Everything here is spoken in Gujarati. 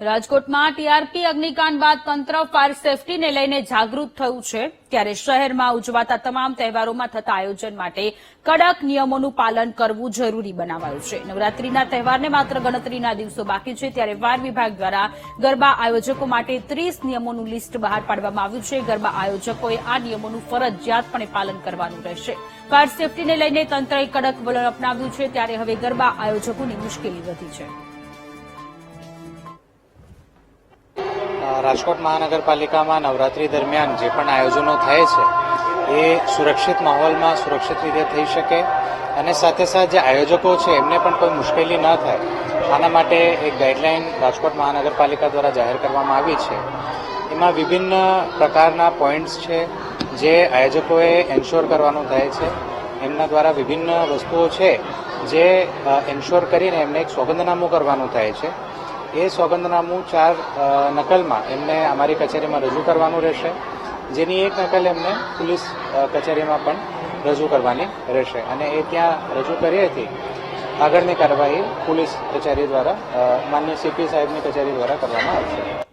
રાજકોટમાં ટીઆરપી અગ્નિકાંડ બાદ તંત્ર ફાયર સેફટીને લઈને જાગૃત થયું છે. ત્યારે શહેરમાં ઉજવાતા તમામ તહેવારોમાં થતા આયોજન માટે કડક નિયમોનું પાલન કરવું જરૂરી બનાવાયું છે. નવરાત્રીના તહેવારને માત્ર ગણતરીના દિવસો બાકી છે. ત્યારે વાર વિભાગ દ્વારા ગરબા આયોજકો માટે ત્રીસ નિયમોનું લિસ્ટ બહાર પાડવામાં આવ્યું છે. ગરબા આયોજકોએ આ નિયમોનું ફરજિયાતપણે પાલન કરવાનું રહેશે. ફાયર સેફટીને લઈને તંત્રએ કડક વલણ અપનાવ્યું છે. ત્યારે હવે ગરબા આયોજકોની મુશ્કેલી વધી છે. રાજકોટ મહાનગરપાલિકામાં નવરાત્રી દરમિયાન જે પણ આયોજનો થાય છે, એ સુરક્ષિત માહોલમાં સુરક્ષિત રીતે થઈ શકે અને સાથે સાથે જે આયોજકો છે, એમને પણ કોઈ મુશ્કેલી ન થાય. આના માટે એક ગાઈડલાઇન રાજકોટ મહાનગરપાલિકા દ્વારા જાહેર કરવામાં આવી છે. એમાં વિભિન્ન પ્રકારના પોઈન્ટ્સ છે, જે આયોજકોએ એન્શ્યોર કરવાનું થાય છે. એમના દ્વારા વિભિન્ન વસ્તુઓ છે, જે એન્શ્યોર કરીને એમને એક સોગંદનામું કરવાનું થાય છે. એ સોગંદનામું ચાર નકલમાં એમને અમારી કચેરીમાં રજૂ કરવાનું રહેશે. જેની એક નકલ એમને પોલીસ કચેરીમાં પણ રજૂ કરવાની રહેશે. અને એ ત્યાં રજૂ કરી હતી. આગળની કાર્યવાહી પોલીસ કચેરી દ્વારા માન્ય સીપી સાહેબની કચેરી દ્વારા કરવામાં આવશે.